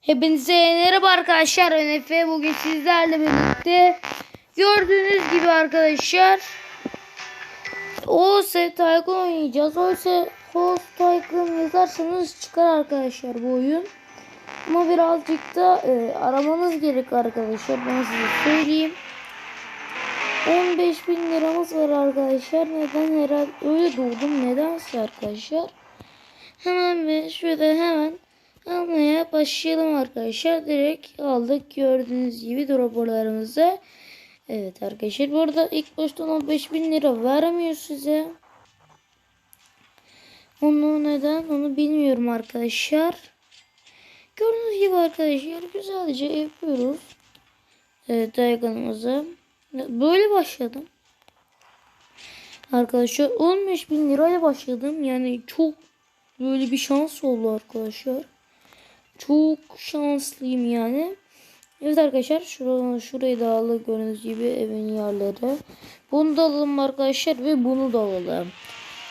Hepinize merhaba arkadaşlar. Efe bugün sizlerle birlikte gördüğünüz gibi arkadaşlar OS Tycoon oynayacağız. OS Host Tycoon yazarsanız çıkar arkadaşlar bu oyun. Ama birazcık da e, aramanız gerek arkadaşlar. Ben size söyleyeyim. 15 bin liramız var arkadaşlar. Neden herhalde öyle doğdum nedense arkadaşlar. Hemen ve şöyle hemen almaya başlayalım arkadaşlar. Direkt aldık gördüğünüz gibi raporlarımızı. Evet arkadaşlar burada ilk başta 15 bin lira vermiyor size. Onu neden onu bilmiyorum arkadaşlar. Gördüğünüz gibi arkadaşlar güzelce yapıyoruz. Evet diagramımızı. Böyle başladım. Arkadaşlar 15 bin lirayla başladım. Yani çok böyle bir şans oldu arkadaşlar. Çok şanslıyım yani. Evet arkadaşlar şuraya, şurayı da alalım gördüğünüz gibi evin yerleri. Bunu da alalım arkadaşlar ve bunu da alalım.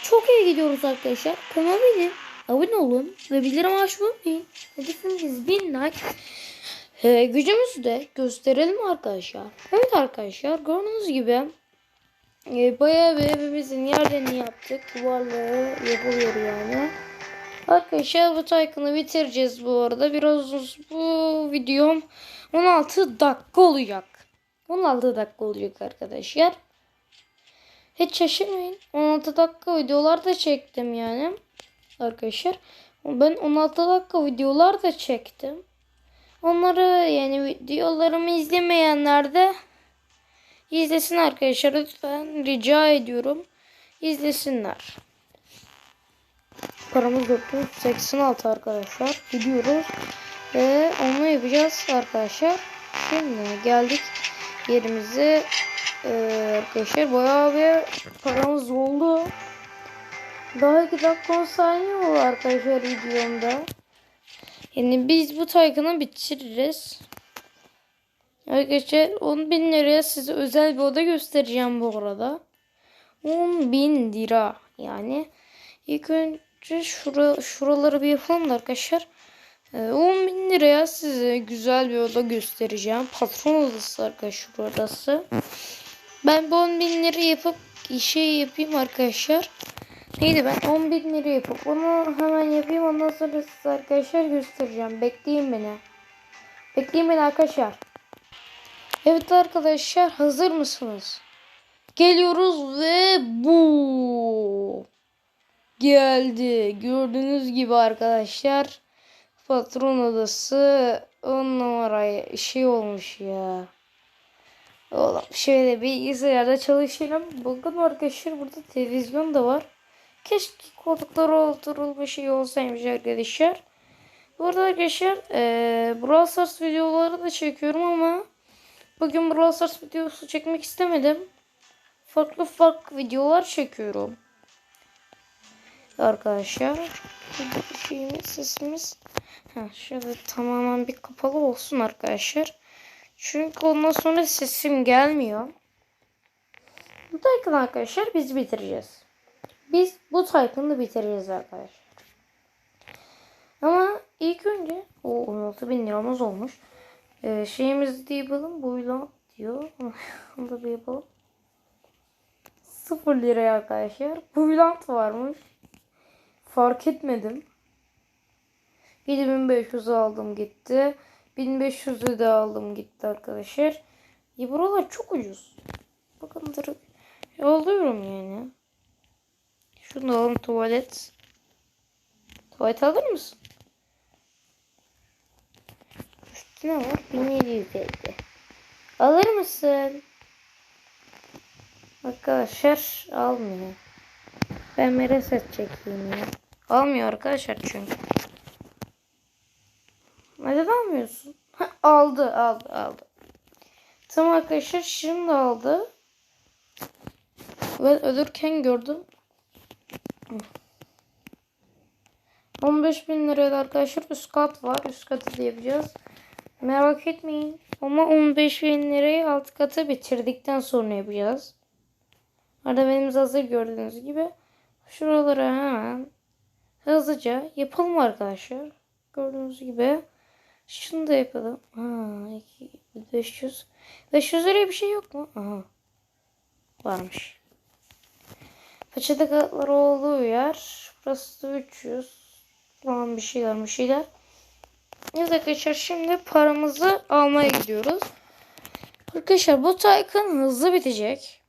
Çok iyi gidiyoruz arkadaşlar. Kanala benim. Abone olun ve bildirim açmayı unutmayın. Hedefimiz 1000 like. Ee, gücümüzü de gösterelim arkadaşlar. Evet arkadaşlar gördüğünüz gibi e, bayağı bir evimizin yerlerini yaptık. Duvarları yapılıyor yani. Arkadaşlar bu Tycoon'u bitireceğiz bu arada. Biraz bu videom 16 dakika olacak. 16 dakika olacak arkadaşlar. Hiç şaşırmayın. 16 dakika videolar da çektim yani. Arkadaşlar. Ben 16 dakika videolar da çektim. Onları yani videolarımı izlemeyenler de izlesin arkadaşlar. Lütfen rica ediyorum. İzlesinler. Paramız 486 arkadaşlar. Gidiyoruz. Ve onu yapacağız arkadaşlar. Şimdi geldik yerimize. Ee, arkadaşlar bayağı bir paramız oldu. Daha 2 dakika 10 saniye oldu arkadaşlar videomda. Yani biz bu Tycoon'u bitiririz. Arkadaşlar 10 bin liraya size özel bir oda göstereceğim bu arada. 10 bin lira yani. İlk önce şura, şuraları bir yapalım da arkadaşlar. Ee, 10 bin liraya size güzel bir oda göstereceğim. Patron odası arkadaşlar odası. Ben bu 10 bin lira yapıp işe yapayım arkadaşlar. Neydi ben 10 bin lira yapıp onu hemen yapayım. Ondan sonra size arkadaşlar göstereceğim. Bekleyin beni. Bekleyin beni arkadaşlar. Evet arkadaşlar hazır mısınız? Geliyoruz ve bu geldi. Gördüğünüz gibi arkadaşlar patron odası 10 numara şey olmuş ya. Oğlum şöyle bilgisayarda çalışırım. Bakın arkadaşlar burada televizyon da var. Keşke koltukları oturulmuş şey olsaymış arkadaşlar. Burada arkadaşlar ee, Brawl Stars videoları da çekiyorum ama bugün Brawl Stars videosu çekmek istemedim. Farklı farklı videolar çekiyorum. Arkadaşlar şeyimiz sesimiz ha, şöyle tamamen bir kapalı olsun arkadaşlar. Çünkü ondan sonra sesim gelmiyor. Bu Tycoon arkadaşlar biz bitireceğiz. Biz bu Tycoon'u bitireceğiz arkadaşlar. Ama ilk önce o 16 bin liramız olmuş. Ee, şeyimizi de yapalım. Buyla diyor. Onu da bir yapalım. 0 liraya arkadaşlar. Buylant varmış. Fark etmedim. 7500 aldım gitti. 1500'ü de aldım gitti arkadaşlar. Ya buralar çok ucuz. Bakın direkt alıyorum yani. Şunu alalım tuvalet. Tuvalet alır mısın? Üstüne var 1750. Alır mısın? Arkadaşlar almıyor. Ben mereset çekeyim ya. Almıyor arkadaşlar çünkü. Neden almıyorsun? Aldı aldı aldı. Tamam arkadaşlar şimdi aldı. Ben ölürken gördüm. 15 bin liraya da arkadaşlar üst kat var. Üst katı yapacağız. Merak etmeyin. Ama 15 bin lirayı alt katı bitirdikten sonra yapacağız. Arada benim hazır gördüğünüz gibi. Şuraları hemen hızlıca yapalım arkadaşlar. Gördüğünüz gibi. Şunu da yapalım. Ha, iki- 500. 500 liraya bir şey yok mu? Aha. Varmış. Paçada kağıtları olduğu yer. Burası da 300. Falan bir şeyler bir şeyler. Evet arkadaşlar şimdi paramızı almaya gidiyoruz. Arkadaşlar bu Tycoon hızlı bitecek.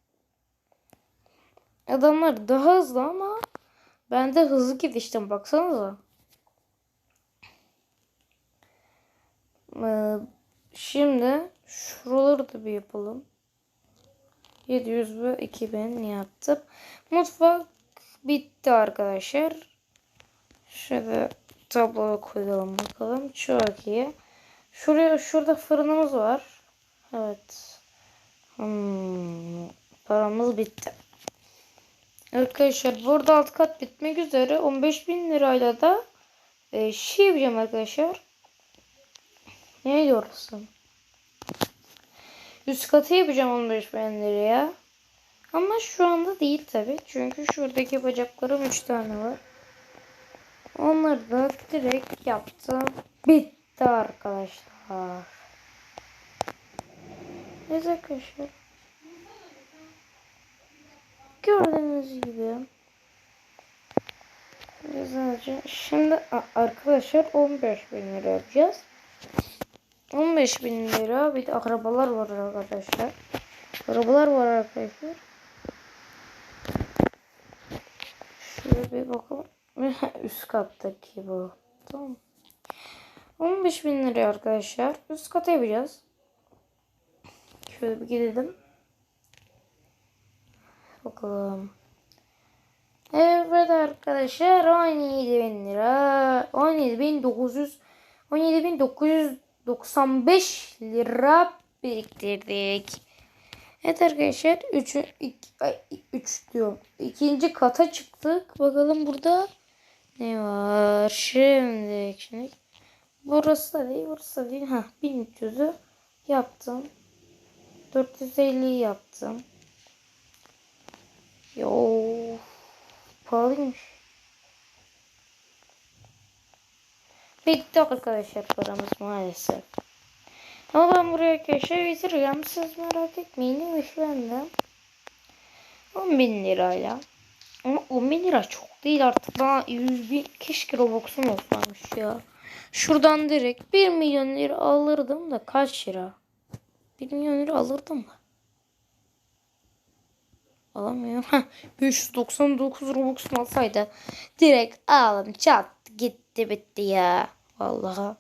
Adamlar daha hızlı ama ben de hızlı gidiştim baksanıza. Ee, şimdi şuraları da bir yapalım. 700 ve 2000 yaptım. Mutfak bitti arkadaşlar. Şöyle tabloya koyalım bakalım. Çok iyi. Şuraya şurada fırınımız var. Evet. Hmm, paramız bitti. Arkadaşlar burada alt kat bitmek üzere. 15 bin lirayla da e, şey yapacağım arkadaşlar. Ne diyorsun? Üst katı yapacağım 15 bin liraya. Ama şu anda değil tabi. Çünkü şuradaki bacaklarım 3 tane var. Onları da direkt yaptım. Bitti arkadaşlar. Evet arkadaşlar. Gördüğünüz gibi. Biraz önce. Şimdi arkadaşlar 15 bin lira yapacağız. 15 bin lira. Bir de arabalar var arkadaşlar. Arabalar var arkadaşlar. Şöyle bir bakalım. Üst kattaki bu. Tamam. 15 bin lira arkadaşlar. Üst kata yapacağız. Şöyle bir gidelim. Bakalım. Evet arkadaşlar 17 bin lira. 17 bin 900 17 bin 995 lira biriktirdik. Evet arkadaşlar 3 3 diyorum. İkinci kata çıktık. Bakalım burada ne var? Şimdi şimdi burası da değil, burası da değil. Ha 1300'ü yaptım. 450 yaptım. Yo pahalıymış. Bitti arkadaşlar paramız maalesef. Ama ben buraya arkadaşlar bitireceğim. Siz merak etmeyin. Bende? 10 bin lirayla. Ama 10 bin lira çok değil artık. Bana 100 bin keşke Robux'um olsaymış ya. Şuradan direkt 1 milyon lira alırdım da kaç lira? 1 milyon lira alırdım da. Alamıyorum. Heh, 599 Robux olsaydı direkt aldım çat gitti bitti ya. Vallahi.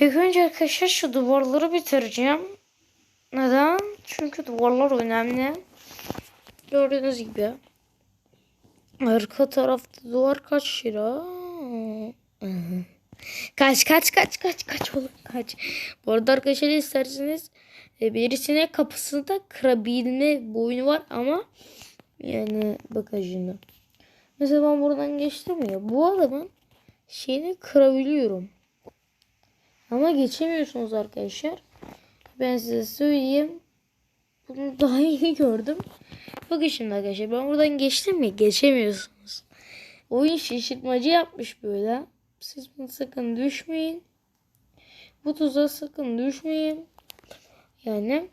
İlk önce arkadaşlar şu duvarları bitireceğim. Neden? Çünkü duvarlar önemli. Gördüğünüz gibi. Arka tarafta duvar kaç lira? Kaç kaç kaç kaç kaç oğlum kaç. Bu arada arkadaşlar isterseniz e, birisine kapısında kırabilme boyunu var ama yani bagajını. Mesela ben buradan geçtim ya bu adamın şeyini kırabiliyorum. Ama geçemiyorsunuz arkadaşlar. Ben size söyleyeyim. Bunu daha iyi gördüm. Bakın şimdi arkadaşlar ben buradan geçtim ya geçemiyorsunuz. Oyun şaşırtmacı yapmış böyle. Siz bunu sakın düşmeyin. Bu tuzağa sakın düşmeyin. Yani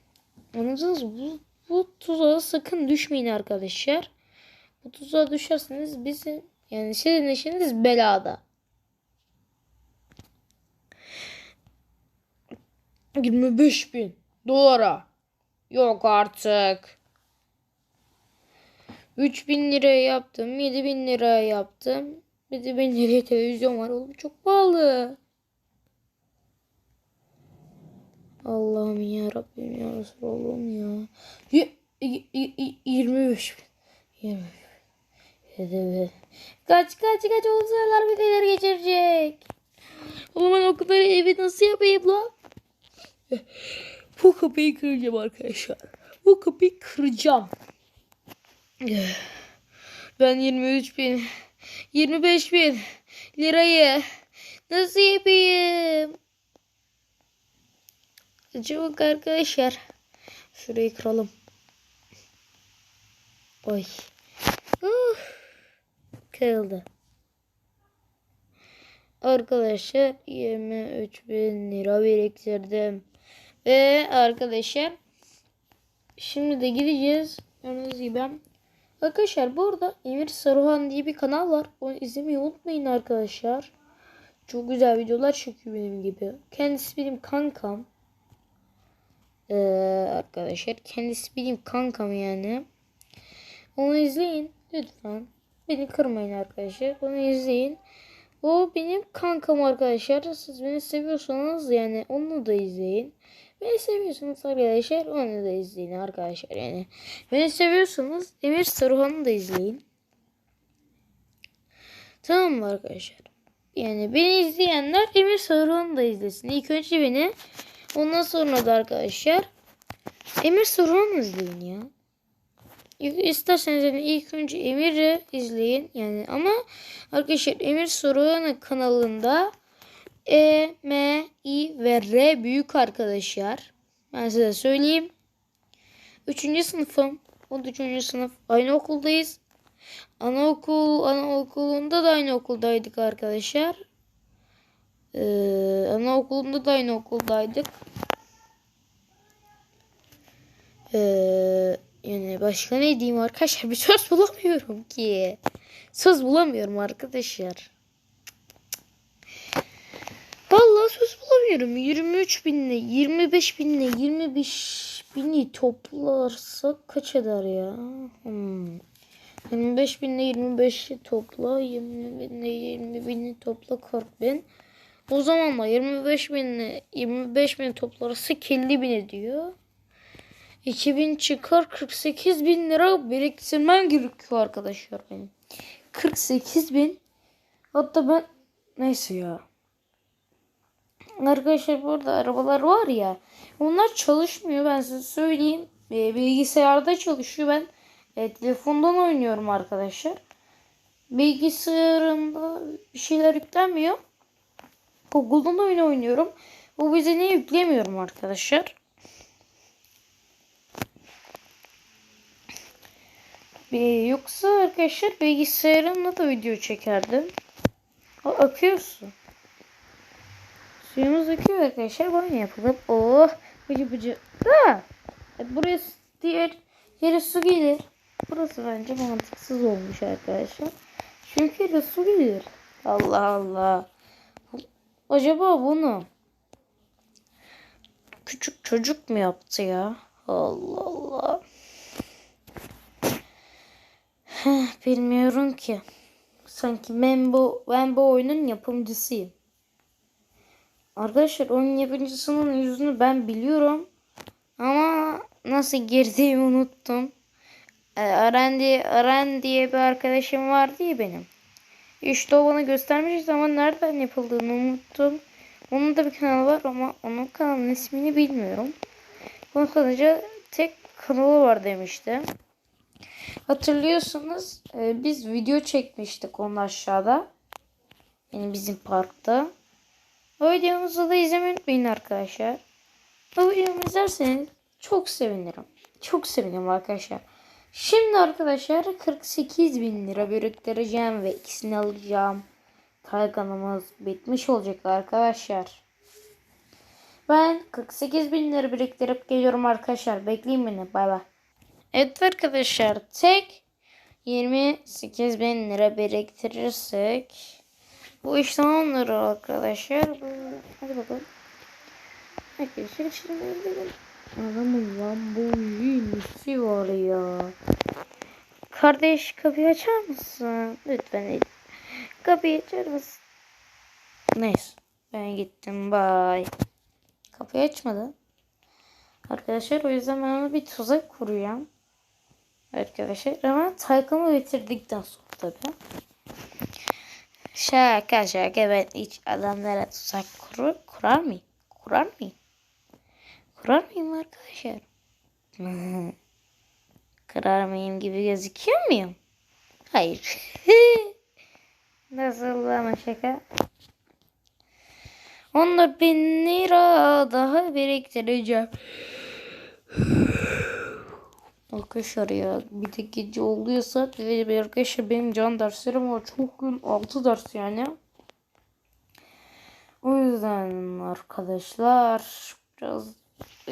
anladınız mı? Bu, bu tuzağa sakın düşmeyin arkadaşlar. Bu tuzağa düşerseniz bizim yani sizin işiniz belada. 25 bin dolara. Yok artık. 3 bin liraya yaptım. 7 bin liraya yaptım. 7 bin liraya televizyon var. Oğlum çok pahalı. Allah'ım ya Rabbim ya Resulallah'ım ya. Y- y- y- 25 bin. 25 bin. Kaç kaç kaç olsalar bir neler geçirecek. Oğlum ben o kadar evi nasıl yapayım lan? Bu kapıyı kıracağım arkadaşlar. Bu kapıyı kıracağım. Ben 23 bin, 25 bin lirayı nasıl yapayım? Çabuk arkadaşlar. Şurayı kıralım. Oy. Uh, kırıldı. arkadaşlar 23 bin lira biriktirdim. Ve arkadaşlar şimdi de gideceğiz. Gördüğünüz gibi. Arkadaşlar bu arada Emir Saruhan diye bir kanal var. Onu izlemeyi unutmayın arkadaşlar. Çok güzel videolar çekiyor benim gibi. Kendisi benim kankam. Ee, arkadaşlar kendisi benim kankam yani. Onu izleyin lütfen. Beni kırmayın arkadaşlar. Onu izleyin. O benim kankam arkadaşlar. Siz beni seviyorsanız yani onu da izleyin. Beni seviyorsanız arkadaşlar onu da izleyin arkadaşlar yani. Beni seviyorsanız Emir Saruhan'ı da izleyin. Tamam mı arkadaşlar? Yani beni izleyenler Emir Saruhan'ı da izlesin. İlk önce beni ondan sonra da arkadaşlar Emir Saruhan'ı izleyin ya. İsterseniz ilk önce Emir'i izleyin yani ama arkadaşlar Emir Saruhan'ın kanalında E, M, I ve R büyük arkadaşlar. Ben size söyleyeyim. Üçüncü sınıfım. O üçüncü sınıf. Aynı okuldayız. Anaokul, anaokulunda da aynı okuldaydık arkadaşlar. Ee, anaokulunda da aynı okuldaydık. Ee, yani başka ne diyeyim arkadaşlar? Bir söz bulamıyorum ki. Söz bulamıyorum arkadaşlar. Vallahi söz bulamıyorum. 23 binle, 25 binle, 25 bini toplarsak kaç eder ya? Hmm. 25 binle 25'i topla. 20 binle 20 bini topla 40 bin. O zaman da 25 binle 25 bin toplarsa 50 bin ediyor. 2000 çıkar 48 bin lira biriktirmem gerekiyor arkadaşlar benim. 48 bin. Hatta ben neyse ya. Arkadaşlar burada arabalar var ya. Onlar çalışmıyor ben size söyleyeyim. E, bilgisayarda çalışıyor ben. E, telefondan oynuyorum arkadaşlar. Bilgisayarımda bir şeyler yüklenmiyor. Google'dan oyun oynuyorum. Bu bize ne yüklemiyorum arkadaşlar. Bir, yoksa arkadaşlar bilgisayarımla da video çekerdim. O akıyor su. Suyumuz akıyor arkadaşlar. Banyo yapalım. Oh bıcı bıcı. Da. E, burası diğer yere su gelir. Burası bence mantıksız olmuş arkadaşlar. Çünkü yere su gelir. Allah Allah. Acaba bunu küçük çocuk mu yaptı ya? Allah Allah. Bilmiyorum ki. Sanki ben bu ben bu oyunun yapımcısıyım. Arkadaşlar oyun yapımcısının yüzünü ben biliyorum. Ama nasıl girdiğimi unuttum. Ee, Aren diye, Aren diye bir arkadaşım vardı ya benim. İşte o bana göstermişti ama nereden yapıldığını unuttum. Onun da bir kanalı var ama onun kanalının ismini bilmiyorum. Bunun sadece tek kanalı var demişti. Hatırlıyorsunuz e, biz video çekmiştik onun aşağıda. Yani bizim parkta. O videomuzu da izlemeyi unutmayın arkadaşlar. O videomu izlerseniz çok sevinirim. Çok sevinirim arkadaşlar. Şimdi arkadaşlar 48 bin lira biriktireceğim ve ikisini alacağım. Kayganımız bitmiş olacak arkadaşlar. Ben 48 bin lira biriktirip geliyorum arkadaşlar. Bekleyin beni. Bay bay. Evet arkadaşlar tek 28 bin lira biriktirirsek bu iş tamamdır arkadaşlar. Hadi bakalım. Arkadaşlar şimdi Adamın Lamborghini'si var ya. Kardeş kapıyı açar mısın? Lütfen Kapıyı açar mısın? Neyse. Ben gittim. Bye. Kapıyı açmadı. Arkadaşlar o yüzden ben ona bir tuzak kuruyorum. Arkadaşlar ama Taycan'ı bitirdikten sonra tabii. Şaka şaka ben hiç adamlara tuzak kurur, kurar mıyım? Kurar mıyım? Kurar mıyım arkadaşlar? Kırar mıyım gibi gözüküyor muyum? Hayır. Nasıl ama şaka? 14 bin lira daha biriktireceğim. Arkadaşlar ya bir tek gece oluyorsa ve arkadaşlar benim can derslerim var çok gün 6 ders yani. O yüzden arkadaşlar biraz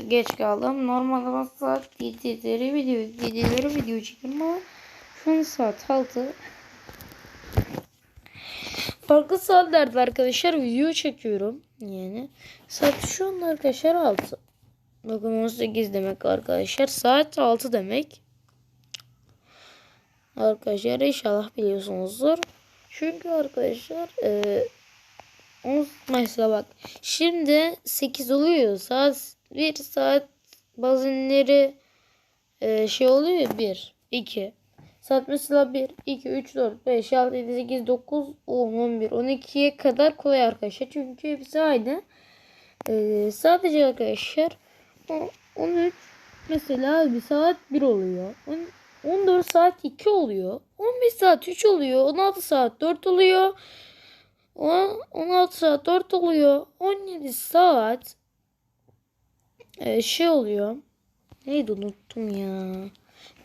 geç kaldım. Normalde ben saat 7'leri video, 7'leri video çekiyorum ama şu an saat 6. Farklı saatlerde arkadaşlar video çekiyorum. Yani saat şu an arkadaşlar 6. Bakın 18 demek arkadaşlar. Saat 6 demek. Arkadaşlar inşallah biliyorsunuzdur. Çünkü arkadaşlar e, mesela bak şimdi 8 oluyor. Saat 1 saat bazenleri e, şey oluyor 1 2 Saat mesela 1, 2, 3, 4, 5, 6, 7, 8, 9, 10, 11, 12'ye kadar kolay arkadaşlar. Çünkü hepsi aynı. Ee, sadece arkadaşlar o- 13 mesela bir saat 1 oluyor. On- 14 saat 2 oluyor. 15 saat 3 oluyor. 16 saat 4 oluyor. On- 16 saat 4 oluyor. 17 saat e, şey oluyor. Neydi unuttum ya.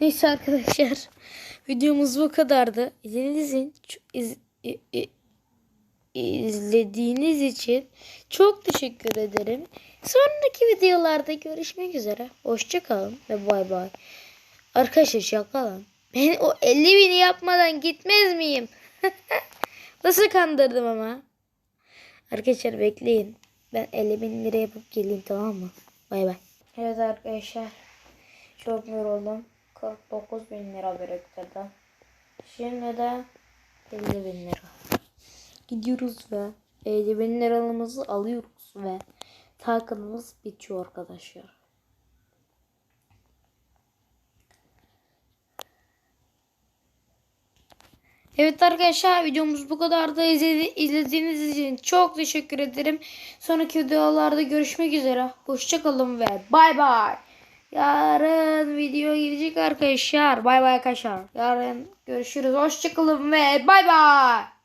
Neyse arkadaşlar. Videomuz bu kadardı. İzlediğiniz için, iz- i- i- izlediğiniz için çok teşekkür ederim. Sonraki videolarda görüşmek üzere. Hoşçakalın ve bay bay. Arkadaşlar şaka. Ben o 50 bini yapmadan gitmez miyim? Nasıl kandırdım ama. Arkadaşlar bekleyin. Ben 50 bin lira yapıp geleyim tamam mı? Bay bay. Evet arkadaşlar. Çok yoruldum. 49 bin lira biriktirdim. Şimdi de 50 bin lira. Gidiyoruz ve 50 bin liramızı alıyoruz ve takımımız bitiyor arkadaşlar. Evet arkadaşlar videomuz bu kadardı. İzledi- İzlediğiniz için çok teşekkür ederim. Sonraki videolarda görüşmek üzere. Hoşçakalın ve bay bay. Yarın video gelecek arkadaşlar. Bay bay arkadaşlar. Yarın görüşürüz. Hoşçakalın ve bay bay.